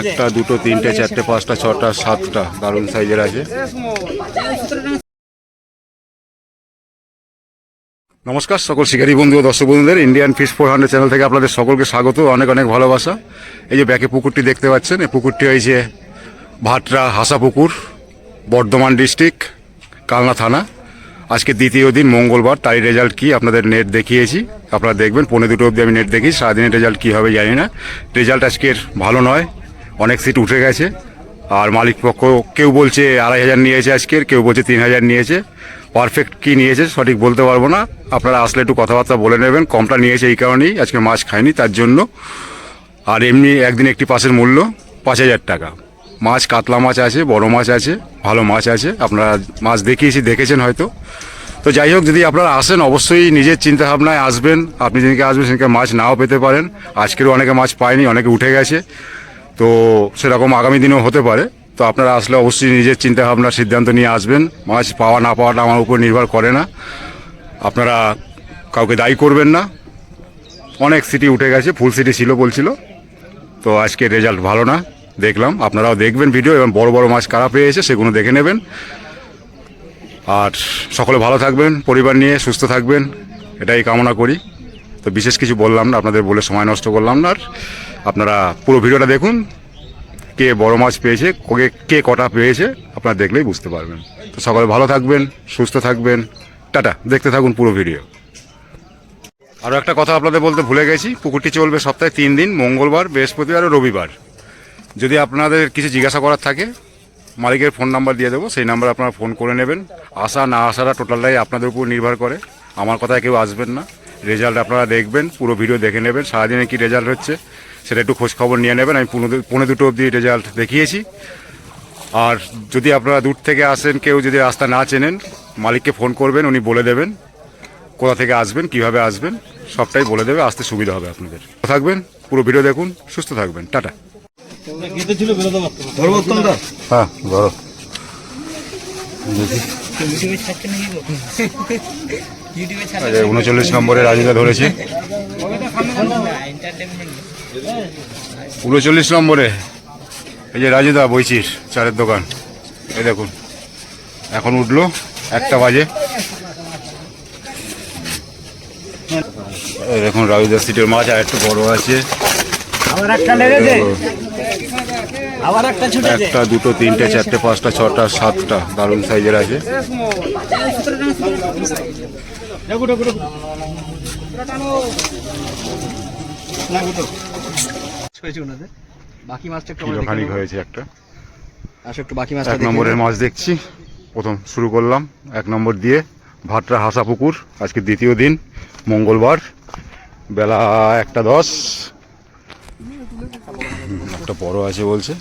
একটা দুটো তিনটে চারটে পাঁচটা ছটা সাতটা দারুণ সাইজের আছে। নমস্কার সকল শিকারী বন্ধু ও দর্শক বন্ধুদের Indian fish four hundred channel থেকে আপনাদের সকলকে স্বাগত অনেক অনেক ভালোবাসা। এই যে ব্যাকে পুকুরটি দেখতে পাচ্ছেন এই পুকুরটি হয়েছে ভাটরা হাসা পুকুর বর্ধমান ডিস্ট্রিক্ট কালনা থানা। আজকে দ্বিতীয় দিন, মঙ্গলবার তাই রেজাল্ট কি আপনাদের নেট দেখিয়েছি। আপনারা দেখবেন, পৌনে দুটো অবধি আমি নেট দেখি সারাদিনের রেজাল্ট কী হবে জানি না। রেজাল্ট আজকের ভালো নয়, অনেক সিট উঠে গেছে। আর মালিক পক্ষ কেউ বলছে আড়াই হাজার নিয়েছে আজকের, কেউ বলছে তিন হাজার নিয়েছে। পারফেক্ট কি নিয়েছে সঠিক বলতে পারব না। আপনারা আসলে একটু কথাবার্তা বলে নেবেন, কমটা নিয়েছে এই কারণেই, আজকে মাছ খায়নি, তার জন্য। আর এমনি একদিন একটি পাশের মূল্য পাঁচ হাজার টাকা। মাছ, কাতলা মাছ আছে, বড় মাছ আছে, ভালো মাছ আছে। আপনারা মাছ দেখিয়েছি, দেখেছেন হয়তো। তো যাই হোক, যদি আপনারা আসেন, অবশ্যই নিজের চিন্তা ভাবনায় আসবেন। আপনি যেদিনকে আসবেন, সেদিনকে মাছ নাও পেতে পারেন। আজকেরও অনেকে মাছ পায়নি, অনেকে উঠে গেছে। তো সেরকম আগামী দিনেও হতে পারে। তো আপনারা আসলে অবশ্যই নিজের চিন্তা ভাবনার সিদ্ধান্ত নিয়ে আসবেন। মাছ পাওয়া, না পাওয়াটা আমার উপর নির্ভর করে না। আপনারা কাউকে দায়ী করবেন না। অনেক সিটি উঠে গেছে ফুল সিটি ছিল বলছিল। তো আজকে রেজাল্ট ভালো না। দেখলাম। আপনারাও দেখবেন ভিডিও এবং বড় বড় মাছ কারা পেয়েছে সেগুলো দেখে নেবেন। আর সকলে ভালো থাকবেন, পরিবার নিয়ে সুস্থ থাকবেন, এটাই কামনা করি। তো বিশেষ কিছু বললাম না, আপনাদের বলে সময় নষ্ট করলাম না। আর আপনারা পুরো ভিডিওটা দেখুন, কে বড় মাছ পেয়েছে, কে কে কটা পেয়েছে, আপনারা দেখলেই বুঝতে পারবেন। তো সকলে ভালো থাকবেন, সুস্থ থাকবেন। টাটা, দেখতে থাকুন পুরো ভিডিও। আরও একটা কথা আপনাদের বলতে ভুলে গেছি, পুকুরটি চলবে সপ্তাহে তিন দিন, মঙ্গলবার, বৃহস্পতিবার ও রবিবার। যদি আপনাদের কিছু জিজ্ঞাসা করার থাকে, মালিকের ফোন নাম্বার দিয়ে দেবো, সেই নাম্বার আপনারা ফোন করে নেবেন। আসা না আসাটা টোটালটাই আপনাদের উপর নির্ভর করে। আমার কথায় কেউ আসবেন না। রেজাল্ট আপনারা দেখবেন, পুরো ভিডিও দেখে নেবেন। সারাদিনে কি রেজাল্ট হচ্ছে, সেটা একটু খোঁজ খবর নিয়ে নেবেন। আমি পনেরো পৌনে দুটো অবধি রেজাল্ট দেখিয়েছি। আর যদি আপনারা দূর থেকে আসেন, কেউ যদি রাস্তা না চেনেন, মালিককে ফোন করবেন, উনি বলে দেবেন কোথা থেকে আসবেন, কীভাবে আসবেন, সবটাই বলে দেবে। আসতে সুবিধা হবে আপনাদের। থাকবেন, পুরো ভিডিও দেখুন, সুস্থ থাকবেন। টাটা। হ্যাঁ উনচল্লিশ নম্বরে রাজুদা ধরেছে। উনচল্লিশ নম্বরে এই যে রাজুদা বইচির চারের দোকান এই দেখুন এখন উঠল একটা বাজে। দেখুন রাজুদা সিটের মাছ আর একটু বড় আছে। একটা আবার একটা ছুটেছে একটা দুটো তিনটে চারটে পাঁচটা ছটা সাতটা দারুণ সাইজের আছে। বাকি মাছটা একটু। হয়েছে একটা। আসো একটু বাকি মাছটা এক নম্বরের মাছ দেখছি। প্রথম শুরু করলাম। এক নম্বর দিয়ে ভাটরা হাসা পুকুর আজকে দ্বিতীয় দিন মঙ্গলবার। বেলা একটা দশ। একটা বড় আছে বলছে।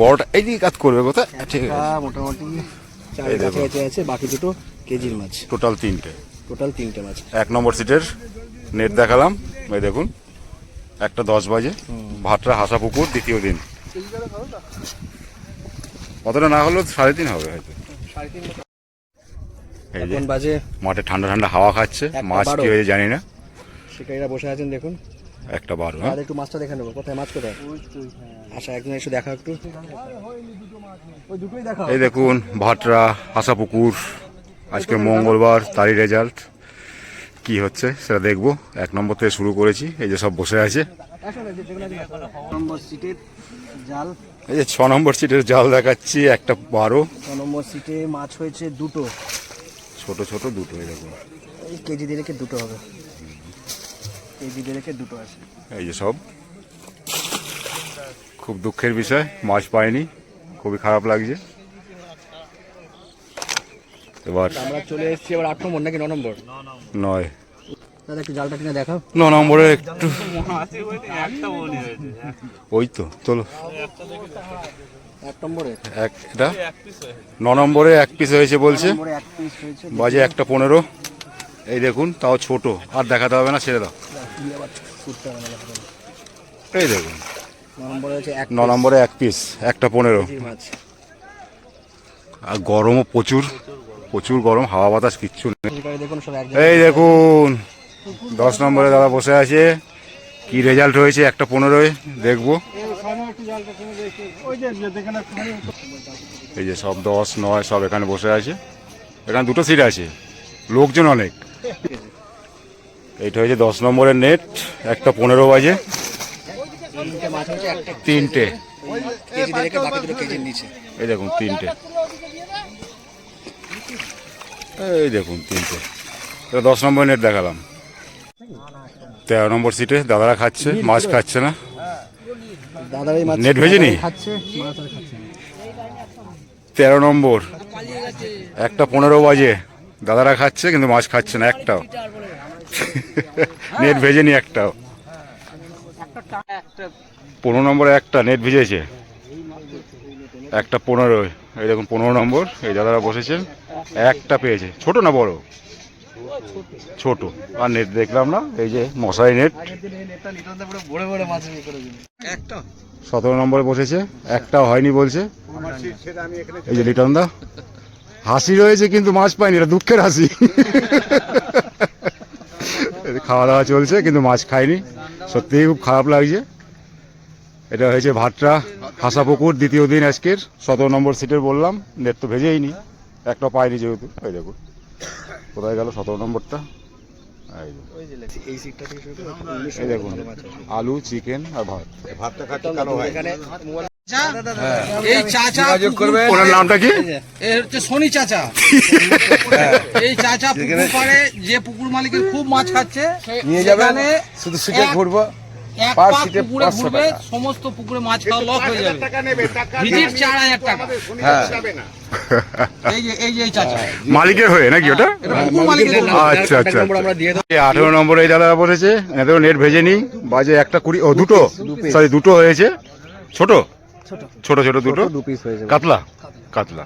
বড়টা এই দিকে কাজ করবে কোথায়? ঠিক আছে। মোটামুটি কাছাকাছি আছে বাকি দুটো কেজির মাছ। টোটাল তিনটে। টোটাল তিনটে মাছ। এক নম্বর সিটের নেট দেখালাম। এই দেখুন একটা দশ বাজে। ভাটরা হাসা পুকুর দ্বিতীয় দিন। কতটা না হলেও সাড়ে তিন হবে হয়তো। এই যে মাঠে ঠান্ডা ঠান্ডা হাওয়া খাচ্ছে। মাছ। কি হয়েছে জানি না। শিকারীরা বসে আছেন দেখুন। একটা বারো হ্যাঁ আর একটু মাছটা দেখে নেব। কোথায় মাছ কোথায়? আচ্ছা একদিন এসে দেখা একটু। ওই দুটোই দেখা এই দেখুন ভাটরা হাসা পুকুর আজকে মঙ্গলবার তারই রেজাল্ট কি হচ্ছে সেটা দেখব। এক নম্বর থেকে শুরু করেছি এই যে সব বসে আছে। জাল এই যে ছ নম্বর সিটের জাল দেখাচ্ছি একটা বারো। ছ নম্বর সিটে মাছ হয়েছে দুটো। ছোট ছোট দুটো এই কেজি দেড়েকে দুটো হবে। দুটো আছে। এই যে সব। খুব দুঃখের বিষয় মাছ পাইনি খুবই খারাপ লাগছে। এবার আমরা চলে এসেছি এবার আট নম্বর নাকি ন নম্বর? নয়। দাদা একটু জালটা কিনে দেখাও। ন নম্বরে একটু ওই তো চলো। এক নম্বরে। এক এটা? ন নম্বরে এক পিস হয়েছে বলছে। বাজে একটা পনেরো। এই দেখুন তাও ছোট। আর দেখাতে হবে না ছেড়ে দাও। দিয়ে আবার ছুটতে হবে না এই দেখুন ন নম্বরে এক পিস একটা পনেরো। আর গরমও প্রচুর প্রচুর গরম হাওয়া বাতাস কিচ্ছু নেই। এই দেখুন দশ নম্বরে দাদা বসে আছে। কি রেজাল্ট হয়েছে? একটা পনেরোয় দেখব। এই যে সব দশ নয় সব এখানে বসে আছে। এখানে দুটো সিট আছে। লোকজন অনেক। এইটা হয়েছে দশ নম্বরের নেট একটা পনেরো বাজে। তিনটে। এই দেখুন তিনটে। এই দেখুন তিনটে। এটা দশ নম্বর নেট দেখালাম। তেরো নম্বর সিটে দাদারা খাচ্ছে মাছ খাচ্ছে না। নেট খাচ্ছে না। তেরো নম্বর। একটা পনেরো বাজে। দাদারা খাচ্ছে কিন্তু মাছ খাচ্ছে না একটাও। নেট ভেজেনি একটাও। পনেরো নম্বরে একটা নেট ভিজেছে। একটা পনেরো, এই দেখুন পনেরো নম্বর, এই দাদারা বসেছেন। একটা পেয়েছে। ছোট না বড়? ছোট। আর নেট দেখলাম না, এই যে মশারি নেট। সতেরো নম্বরে বসেছে, একটাও হয়নি বলছে। এই যে লিটন দা। হাসি রয়েছে কিন্তু মাছ পাইনি এটা দুঃখের হাসি। খাওয়া দাওয়া চলছে কিন্তু মাছ খায়নি সত্যিই খুব খারাপ লাগছে। এটা হয়েছে ভাটরা হাসাপুকুর দ্বিতীয় দিন আজকের। সতেরো নম্বর সিটের বললাম নেট তো ভেজেই নি একটা পাইনি যেহেতু। এই দেখুন কোথায় গেল সতেরো নম্বরটা? এই যে, ওই যে লেখছি, এই সিটটা থেকে শুরু করে। উনিশ এই দেখুন। আলু চিকেন আর ভাত। এখানে মোবাইল এই চাচা ওনার নামটা কি? এ হচ্ছে শনি চাচা। এই চাচা পুকুর পাড়ে যে পুকুর মালিকের খুব মাছ খাচ্ছে নিয়ে যাবেন। শুধু ঘুরবো। এক পাক পুকুরে ঘুরবে সমস্ত পুকুরে মাছ খাওয়া লক হয়ে যাবে। ভিজিট চার হাজার টাকা। এই যে এই যে এই চাচা। মালিকের হয়ে নাকি ওটা? আচ্ছা আচ্ছা এই আঠেরো নম্বরে এই দাদারা বসেছে এত নেট ভেজে নি বাজে একটা কুড়ি ও দুটো। সরি দুটো হয়েছে। ছোট? ছোট। ছোট দুটো? দু পিস হয়ে যাবে। কাতলা? কাতলা।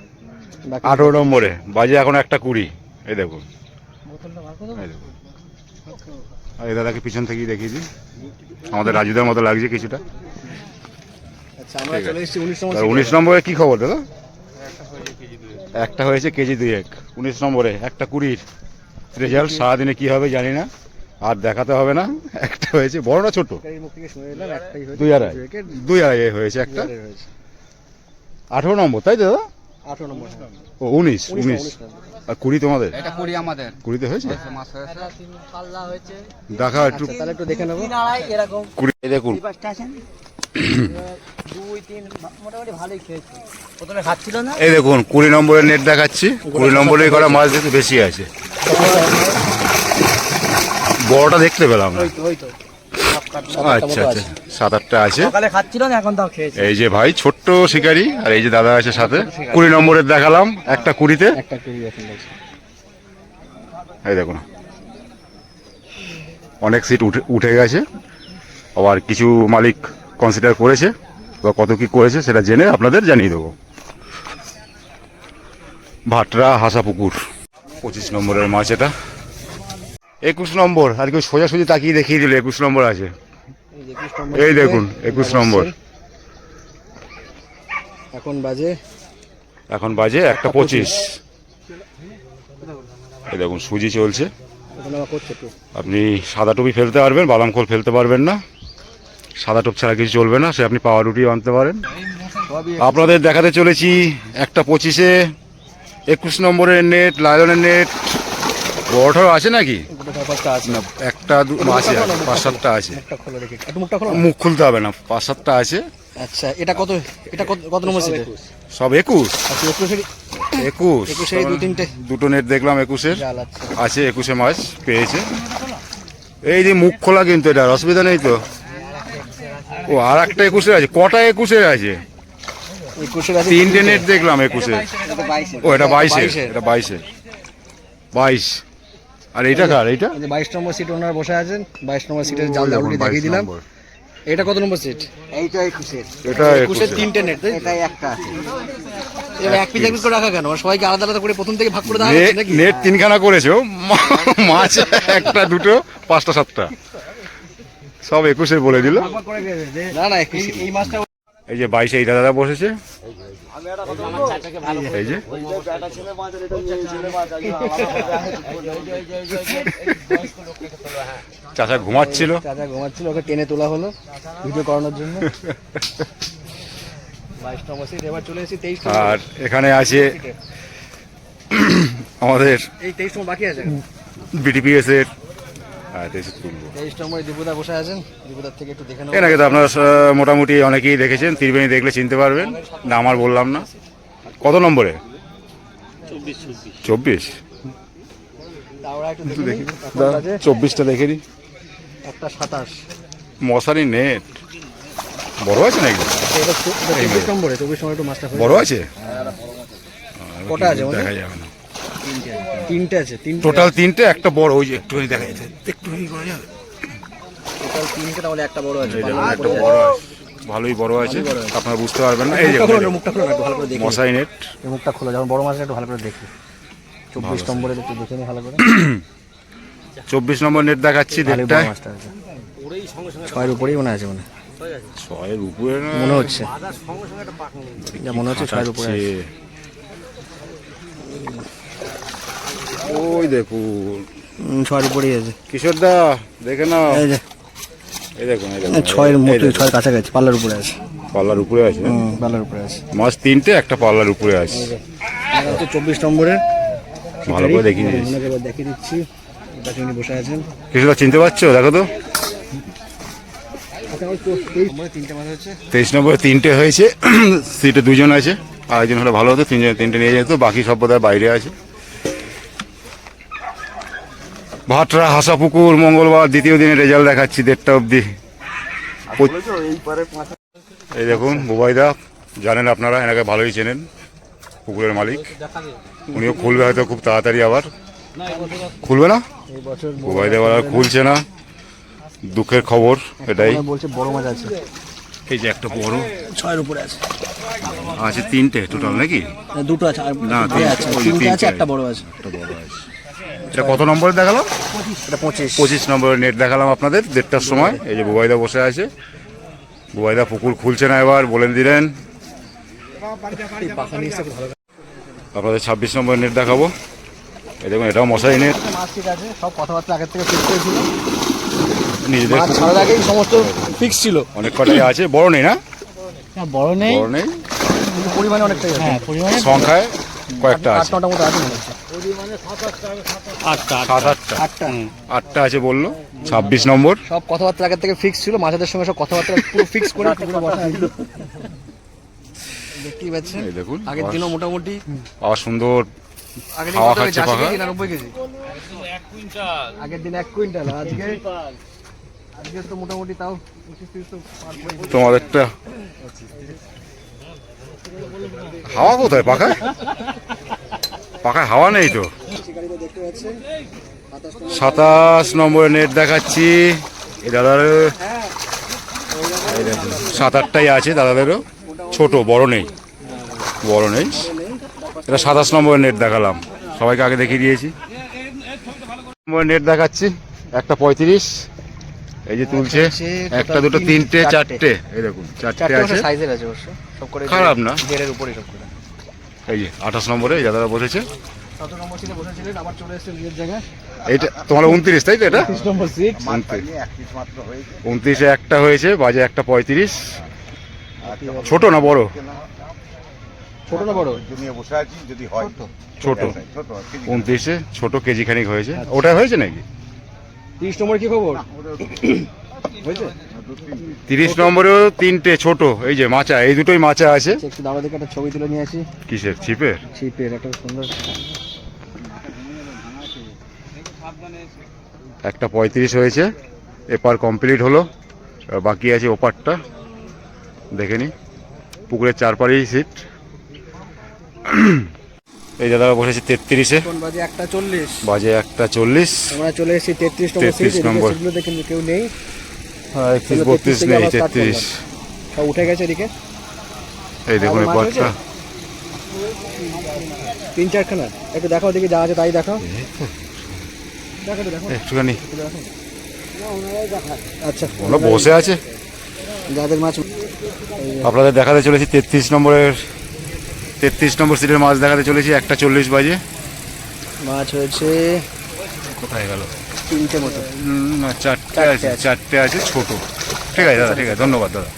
আঠেরো নম্বরে বাজে এখন একটা কুড়ি। এই দেখুন এই আর এই দাদাকে পিছন থেকেই দেখিয়ে দিই। আমাদের রাজুদের মতো লাগছে কিছুটা। আচ্ছা উনিশ উনিশ নম্বরে কি খবর দাদা? একটা হয়েছে কেজি দুই এক উনিশ নম্বরে একটা কুড়ির। রেজাল্ট সারাদিনে কি হবে জানি না। আর দেখাতে হবে না। একটা হয়েছে বড় না ছোট? দুই আড়াই। দুই আড়াই হয়েছে একটা। আঠেরো নম্বর তাই তো দাদা? আঠারো নম্বর হ্যাঁ। ও উনিশ উনিশ। আর কুড়ি তোমাদের? এটা করি আমাদের। কুড়িতে হয়েছে? দেখা একটু। আচ্ছা, তাহলে একটু দেখে নেব। কুড়ি দেখুন। প্রথমে খাচ্ছিল না? এই দেখুন কুড়ি নম্বরের নেট দেখাচ্ছি। কুড়ি নম্বরে করা মাছ দেখতে বেশি আছে। বড়টা দেখতে পেলাম না। আচ্ছা আচ্ছা সাত আটটা আছে। এই যে ভাই ছোট্ট শিকারি আর এই যে দাদা আছে সাথে। কুড়ি নম্বরের দেখালাম একটা কুড়িতে। এই দেখুন। অনেক সিট উঠে উঠে গেছে। আবার কিছু মালিক কনসিডার করেছে বা কত কি করেছে সেটা জেনে আপনাদের জানিয়ে দেবো। ভাটরা হাসাপুকুর পঁচিশ নম্বরের মাছ এটা। একুশ নম্বর আর কেউ সোজাসুজি তাকিয়ে দেখিয়ে দিল একুশ নম্বর আছে। এই যে 21 নম্বর এই সিটে দেখুন, 21 নম্বর। এখন বাজে? এখন বাজে একটা পঁচিশ। এই দেখুন সুজি চলছে। আপনি সাদা টুপি ফেলতে পারবেন বাদাম খোল ফেলতে পারবেন না। সাদা টুপ ছাড়া কিছু চলবে না সে আপনি পাওয়া রুটি আনতে পারেন। আপনাদের দেখাতে চলেছি একটা পঁচিশে একুশ নম্বরের নেট লায়নের নেট বড়টাও আছে নাকি? না একটা দু আছে পাঁচ সাতটা আছে। মুখ খুলতে হবে না পাঁচ সাতটা আছে। আচ্ছা এটা কত এটা কত কত নম্বর সিটে সব একুশ। আচ্ছা একুশ। একুশে দু তিনটে দুটো নেট দেখলাম একুশের। আচ্ছা আছে। একুশে মাস পেয়েছে। এই যে মুখ খোলা কিন্তু এটা অসুবিধা নেই তো? ও আর একটা একুশের আছে কটা একুশের আছে? তিনটে নেট দেখলাম একুশে। ও এটা বাইশে বাইশের। এটা বাইশে বাইশ। আর এইটা কার? যে বাইশ নম্বর সিট ওনারা বসে আছেন। বাইশ নম্বর সিটের জাল 22 দেখিয়ে দিলাম। এটা কত নম্বর সিট এইটা একুশের। এটা একুশের। একুশে তিনটে নেট তাই এটাই একটা আছে। এবার এক পিস এক পিস করে রাখা কেন? সবাইকে আলাদা আলাদা করে প্রথম থেকে ভাগ করে দেওয়া হচ্ছে নাকি? নেট তিনখানা করেছ মা- মাছ একটা দুটো পাঁচটা সাতটা। সব একুশে বলে দিল। না না একুশ এই মাছটা এই যে বাইশে এই দাদা বসেছে। এই যে চাচা ঘুমাচ্ছিল। চাচা ঘুমাচ্ছিল ওকে টেনে তোলা হলো ভিডিও করানোর জন্য। বাইশ নম্বর এবার চলে এসেছি তেইশ আর এখানে আছে আমাদের এই তেইশ বাকি আছে। বিটিপিএস এর হ্যাঁ, তেইশে তুলবো। তেইশ নম্বরে দীপুদা বসে আছেন। দীপুদার থেকে একটু দেখে এর আগে তো আপনারা মোটামুটি অনেকেই দেখেছেন ত্রিবেণী দেখলে চিনতে পারবেন। না আমার বললাম না। কত নম্বরে? চব্বিশ। চব্বিশটা দেখে নি একটা সাতাশ। মশারি নেট। বড় আছে নাকি? বড় আছে? কটা আছে? দেখা যাবে না। তিনটে আছে। তিনটে টোটাল তিনটে একটা বড় ওই যে একটুখানি দেখা যাচ্ছে। একটুখানি করা যাবে। টোটাল তিনটে তাহলে একটা বড় আছে একটা বড় আছে। ভালোই বড় আছে আপনারা বুঝতে পারবেন না। এই যে মুখটা খোলো ভালো করে মশাই নেট এই মুখটা খোলো যখন বড় মাছ একটু ভালো করে দেখি। চব্বিশ নম্বরে একটু দেখে নিই ভালো করে। চব্বিশ নম্বর নেট দেখাচ্ছি মাছটা ছয়ের উপরেই মনে আছে মনে হয়। ছয়ের উপরে মনে হচ্ছে। যা মনে হচ্ছে ছয়ের উপরে। ওই দেখুন ছয়ের উপরেই আছে কিশোর দা দেখে না এই যে এই দেখুন ছয়ের মতো ছয়ের কাছাকাছি পাল্লার উপরে আছে। পাল্লার উপরে আছে? পাল্লার উপরে আছে। মাছ তিনটে একটা পাল্লার উপরে আছে। এটা হচ্ছে চব্বিশ নম্বরে ভালো করে দিয়েছি ওনাকে দিচ্ছি। বসে আছেন। কিশোর দা চিনতে পারছ? দেখো তো। আচ্ছা ওই তো তেইশ। নম্বরে তিনটে তেইশ নম্বরে তিনটে হয়েছে। সিটে দুজন আছে। আরেকজন হলে ভালো হতো তিনজন তিনটে নিয়ে যেত। বাকি সব বোধহয় বাইরে আছে। ভাটরা হাসাপুকুর মঙ্গলবার দ্বিতীয় দিনে রেজাল্ট দেখাচ্ছি দেড়টা অবধি। এই দেখুন বুবাইদা জানেন আপনারা এনাকে ভালোই চেনেন পুকুরের মালিক। উনিও খুলবে হয়তো খুব তাড়াতাড়ি আবার। খুলবে না? বুবাইদা আবার আর খুলছে না। দুঃখের খবর এটাই। বলছে বড় মাছ আছে এই যে একটা বড়। ছয়ের উপরে আছে আছে তিনটে টোটাল নাকি? দুটো আছে না, তিনটে, আছে একটা বড় আছে। একটা বড় আছে। এটা কত নম্বরে দেখালাম? এটা পঁচিশ। পঁচিশ নম্বরের নেট দেখালাম আপনাদের দেড়টার সময়। এই যে বুবাইদা বসে আছে। বুবাইদা পুকুর খুলছে না এবার বলে দিলেন। আপনাদের ছাব্বিশ নম্বরের নেট দেখাবো। এই দেখুন এটাও মশাই নেট। সব কথাবার্তা আগের থেকে ফিক্স হয়েছিল। নিজেদের ছাড়ার আগেই সমস্ত ফিক্স ছিল। অনেক কটাই আছে বড় নেই না? বড় নেই। বড় নেই। পরিমাণে অনেকটাই হ্যাঁ পরিমাণে সংখ্যায় কয়েকটা আছে। মতো আছে আটটা আটটা। আটটা। আছে বলল। ছাব্বিশ নম্বর। সব কথাবার্তা আগের থেকে ফিক্স ছিল মাছেদের সঙ্গে সব কথাবার্তা পুরো ফিক্স করে পুরো বসা ছিল। দেখতেই পাচ্ছেন? দেখুন আগের দিনও মোটামুটি সুন্দর আগের হাওয়া খাচ্ছে পাখা। কেজি? কেজি আগের দিন এক কুইন্টাল আজকে আজকে তো মোটামুটি তাও তোমাদেরটা হাওয়া কোথায় পাখায় পাখায় হাওয়া নেই তো। সাতাশ নম্বরে নেট দেখাচ্ছি। এই দাদার সাত আটটাই আছে দাদাদেরও। ছোট বড় নেই। বড় নেই। এটা সাতাশ নম্বরের নেট দেখালাম। সবাইকে আগে দেখিয়ে দিয়েছি। নেট দেখাচ্ছি। একটা পঁয়ত্রিশ। এই যে তুলছে। একটা দুটো তিনটে চারটে। এই দেখুন চারটে আছে। খারাপ না। দেড়ের উপরেই সব এই যে আঠাশ নম্বরে এই দাদারা বসেছে। কত নম্বর সিটে বসেছিলেন আবার চলে এসেছেন নিজের জায়গায়। এইটা তোমার উনত্রিশ তাই তো এটা? তিরিশ নম্বর সিট উনত্রিশে। একটা হয়েছে বাজে একটা পঁয়ত্রিশ। ছোট না বড়? ছোট না বড়? বসে আছি যদি হয়। ছোট। ছোট। কেজি উনত্রিশে ছোট কেজি খানিক হয়েছে। ওটা হয়েছে নাকি? তিরিশ নম্বর কি খবর? হয়েছে? তিরিশ নম্বরেও তিনটে ছোট এই যে মাচা এই দুটোই মাচা আছে। আচ্ছা, একটু দাঁড়া দেখে একটা ছবি তুলে নিয়ে আসি। কিসের ছিপের? ছিপের একটা সুন্দর। একটা পঁয়ত্রিশ হয়েছে এপার কমপ্লিট হলো বাকি আছে ওপারটা দেখে নি। পুকুরের চারপারেই সিট। এই দাদা বসেছে তেত্রিশে। বাজে একটা চল্লিশ। বাজে একটা চল্লিশ। আমরা চলে এসেছি তেত্রিশ নম্বর সিট। 33 নম্বর। সিটগুলোতে কেউ নেই। একত্রিশ বত্রিশ নেই তেত্রিশ। সব উঠে গেছে এদিকে? এই দেখুন আবার তিন চারখানা। একটু যা আছে তাই দেখাও দেখো একটুখানি। আচ্ছা। ওরা বসে আছে। যাদের মাছ আপনাদের দেখাতে চলেছি তেত্রিশ নম্বরের তেত্রিশ নম্বর সিটের মাছ দেখাতে চলেছি একটা চল্লিশ বাজে। মাছ হয়েছে কোথায় গেল? তিনটে মতো। না, চারটে আছে আছে। চারটে আছে ছোট। ঠিক আছে দাদা ঠিক আছে ধন্যবাদ দাদা।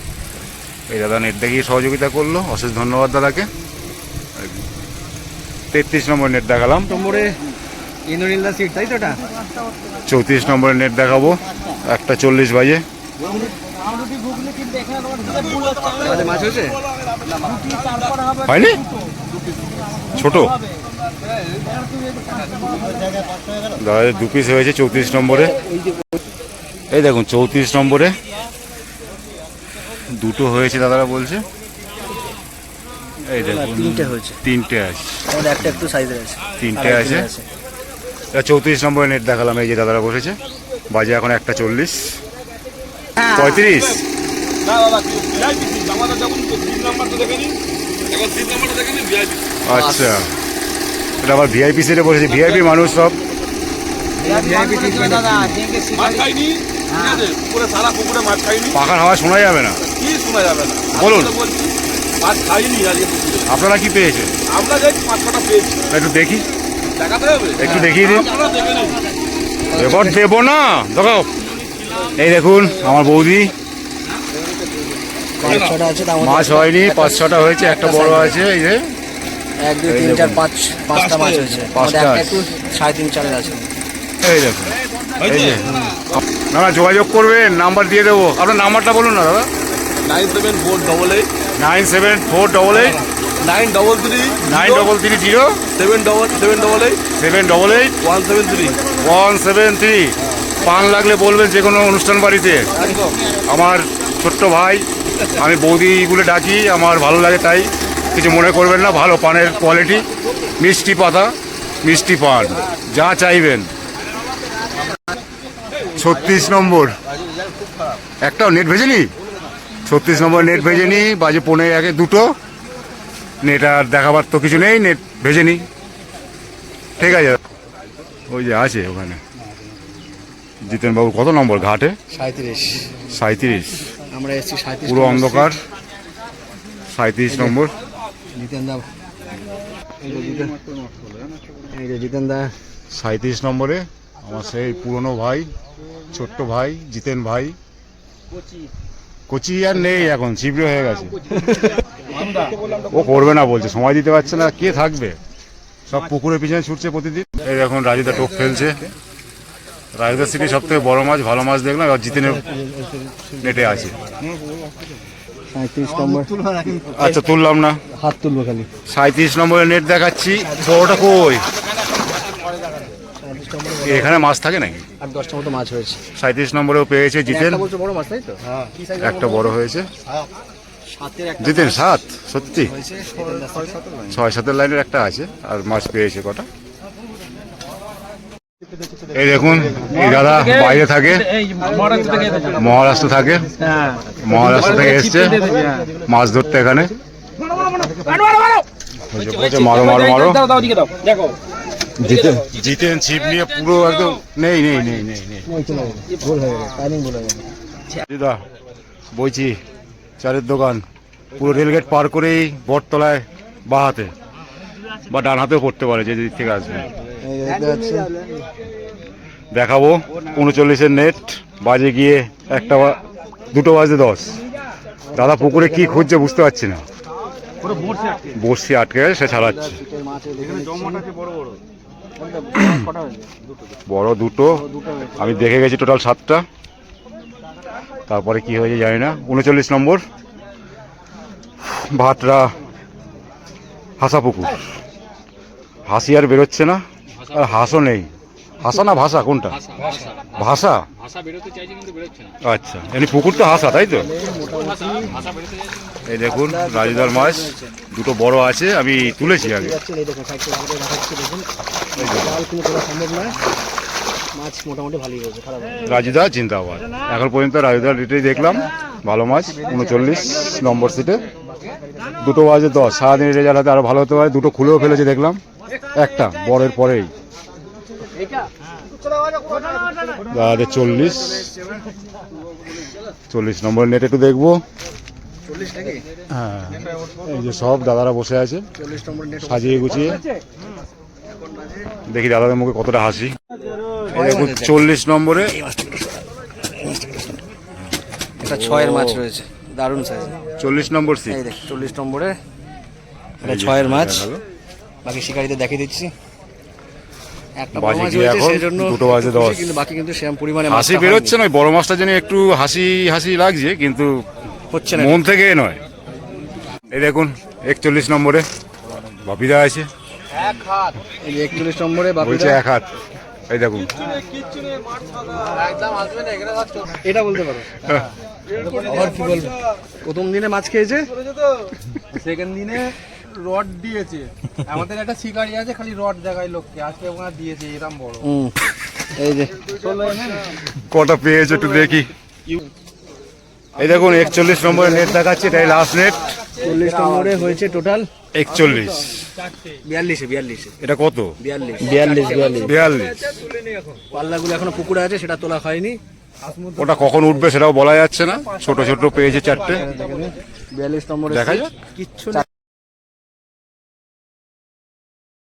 এই দাদা নেট দেখিয়ে সহযোগিতা করল অশেষ ধন্যবাদ দাদাকে। তেত্রিশ নম্বর নেট দেখালাম। নম্বরে ইন্দ্রনীলদা সিট তাই তো ওটা চৌত্রিশ নম্বরের নেট দেখাবো। একটা চল্লিশ বাজে। হয়নি? ছোট? দাদা দু পিস হয়েছে চৌত্রিশ নম্বরে। এই দেখুন চৌত্রিশ নম্বরে। দুটো হয়েছে দাদারা বলছে। এই দেখুন তিনটে হয়েছে। তিনটে আছে। একটা একটু সাইজের আছে। তিনটে আছে। এটা চৌত্রিশ নম্বরে নেট দেখালাম এই যে দাদারা বসেছে। বাজে এখন একটা চল্লিশ। পঁয়ত্রিশ। দাদা নিন ভিআইপি আচ্ছা। এটা আবার ভিআইপি সিটে বসেছে। ভিআইপি মানুষ সব। ভিআইপি মাছ খাইনি? ঠিক আছে? পুকুরে সারা পুকুরে মাছ খাইনি। পাখার হাওয়া শোনা যাবে না। কি শোনা যাবে না? বলুন। বলছি মাছ খাইনি আজকে পুকুরে। আপনারা কি পেয়েছেন? আমরা যাই পাঁচ ছটা পেয়েছি। একটু দেখি। দেখাতে হবে? একটু দেখিয়ে দিন। দেখে এবার দেবো না। দেখাও। এই দেখুন আমার বৌদি। মাছ হয়নি পাঁচ ছটা হয়েছে একটা বড় আছে এই যে। এক দুই তিন চার পাঁচ পাঁচটা মাছ হয়েছে। পাঁচটা। একটু সাড়ে তিন চারের আছে। এই দেখুন। এই যে। না না যোগাযোগ করবেন নাম্বার দিয়ে দেবো। আপনার নাম্বারটা বলুন না দাদা। Nine seven four double eight. Nine seven four double eight. Nine double three nine double three zero. Seven double seven double eight. Seven double eight. One seven three. One seven three. পান লাগলে বলবেন যে কোনো অনুষ্ঠান বাড়িতে। আমার ছোট্ট ভাই আমি বৌদিগুলো ডাকি আমার ভালো লাগে তাই। কিছু মনে করবেন না ভালো পানের কোয়ালিটি মিষ্টি পাতা মিষ্টি পান যা চাইবেন। ছত্রিশ নম্বর। একটাও নেট ভেজেনি? ছত্রিশ নম্বর নেট ভেজেনি বাজে পনেরো একে দুটো। নেট আর দেখাবার তো কিছু নেই নেট ভেজেনি। ঠিক আছে। ওই যে আছে ওখানে। জিতেনবাবু কত নম্বর ঘাটে? সাঁত্রিশ সাঁত্রিশ আমরা এসেছি পুরো অন্ধকার। সাঁত্রিশ নম্বর। জিতেন দা। সাঁত্রিশ নম্বরে আমার সেই পুরনো ভাই ছোট্ট ভাই জিতেন ভাই। কোচি। আর নেই এখন চিবড়ে হয়ে গেছে। ও করবে না বলছে সময় দিতে পারছে না কে থাকবে? সব পুকুরের পিছনে ছুটছে প্রতিদিন। এই এখন রাজুদা টোপ ফেলছে। রাজুদা সিটি সব থেকে বড় মাছ ভালো মাছ দেখলাম এবার জিতেনের নেটে আছে। আচ্ছা তুললাম না। হাত তুলবো খালি। সাঁত্রিশ নম্বরের নেট দেখাচ্ছি। বড়টা কই? এখানে মাছ থাকে নাকি? আর দশটা মতো মাছ হয়েছে। সাঁত্রিশ নম্বরেও পেয়েছে জিতেন। বড় মাছ তাই তো? হ্যাঁ। কি সাইজ একটা বড় হয়েছে। জিতেন সাত? সত্যি? ছয় সাতের লাইনের একটা আছে আর মাছ পেয়েছে কটা? এই দেখুন এই দাদা বাইরে থাকে। মহারাষ্ট্র থাকে। মহারাষ্ট্র থেকে এসছে। মাছ ধরতে এখানে। মারো মারো মারো জিতেন? জিতেন ছিপ নিয়ে পুরো একদম নেই নেই নেই নেই নেই। ওই ভুল হয়ে গেল টাইমিং ভুল হয়ে গেল দিদা বইছি চারের দোকান। পুরো রেলগেট পার করেই বটতলায় বা হাতে বা ডান হাতেও পড়তে পারে যে দিক থেকে আসবে। দেখাবো উনচল্লিশের নেট বাজে গিয়ে একটা বা- দুটো বাজে দশ। দাদা পুকুরে কি খুঁজছে বুঝতে পারছি না। বসি আটকে গেছে। সে ছাড়াচ্ছে। বড় দুটো। আমি দেখে গেছি টোটাল সাতটা। তারপরে কি হয়েছে জানি না। উনচল্লিশ নম্বর। ভাতরা হাসাপুকুর। হাসি আর বেরোচ্ছে না। আর হাসও নেই। হাসা না ভাষা কোনটা? ভাষা আচ্ছা এমনি পুকুর তো হাসা তাই তো? এই দেখুন রাজুদার মাছ দুটো বড় আছে আমি তুলেছি আগে। মাছ মোটামুটি ভালোই হয়েছে রাজুদা জিন্দাবাদ। এখন পর্যন্ত রাজুদার রেটেই দেখলাম। ভালো মাছ উনচল্লিশ নম্বর সিটে দুটো বাজে দশ সারাদিন রেজাল্ট হাতে আরও ভালো হতে পারে। দুটো খুলেও ফেলেছে দেখলাম। একটা বড়ের পরেই। দাদাদের চল্লিশ। চল্লিশ নম্বর নেট একটু দেখব। হ্যাঁ এই যে সব দাদারা বসে আছে। সাজিয়ে গুছিয়ে। দেখি দাদাদের মুখে কতটা হাসি। দেখুন চল্লিশ নম্বরে। এটা ছয়ের মাছ রয়েছে দারুণ সাইজ চল্লিশ নম্বর দেখ চল্লিশ নম্বরে। এটা ছয়ের মাছ। বাকি শিকারিতে দেখিয়ে দিচ্ছি। একটা বড় মাছ হয়েছে সেজন্য দুটো বাজে একটু দশ। কিন্তু বাকি কিন্তু সেরকম পরিমাণে হাসি বেরোচ্ছে না বড় মাছটা জন্য একটু হাসি হাসি লাগছে কিন্তু হচ্ছে না। মন থেকে নয়। এই দেখুন একচল্লিশ নম্বরে বাপিদা আছে। এই একচল্লিশ নম্বরে বলছে এক হাত। এই দেখুন। এটা বলতে পারো। আবার কি বলব? প্রথম দিনে মাছ খেয়েছে? সেকেন্ড দিনে রড দিয়েছে। আমাদের একটা শিকারি আছে খালি রড দেখায় লোককে। আজকে ওখানে দিয়েছে এরকম বড়। এই যে। কটা পেয়েছে একটু দেখি। এই দেখুন একচল্লিশ নম্বরে নেট দেখাচ্ছে এটাই লাস্ট নেট চল্লিশ নম্বরে হয়েছে টোটাল একচল্লিশ। বিয়াল্লিশে বিয়াল্লিশে। এটা কত? বিয়াল্লিশ। বিয়াল্লিশ বিয়াল্লিশ বিয়াল্লিশ। পাল্লাগুলো এখনও পুকুরে আছে সেটা তোলা হয়নি। ওটা কখন উঠবে সেটাও বলা যাচ্ছে না। ছোট ছোট পেয়েছে চারটে। বিয়াল্লিশ নম্বরে দেখা যাক। কিচ্ছু না।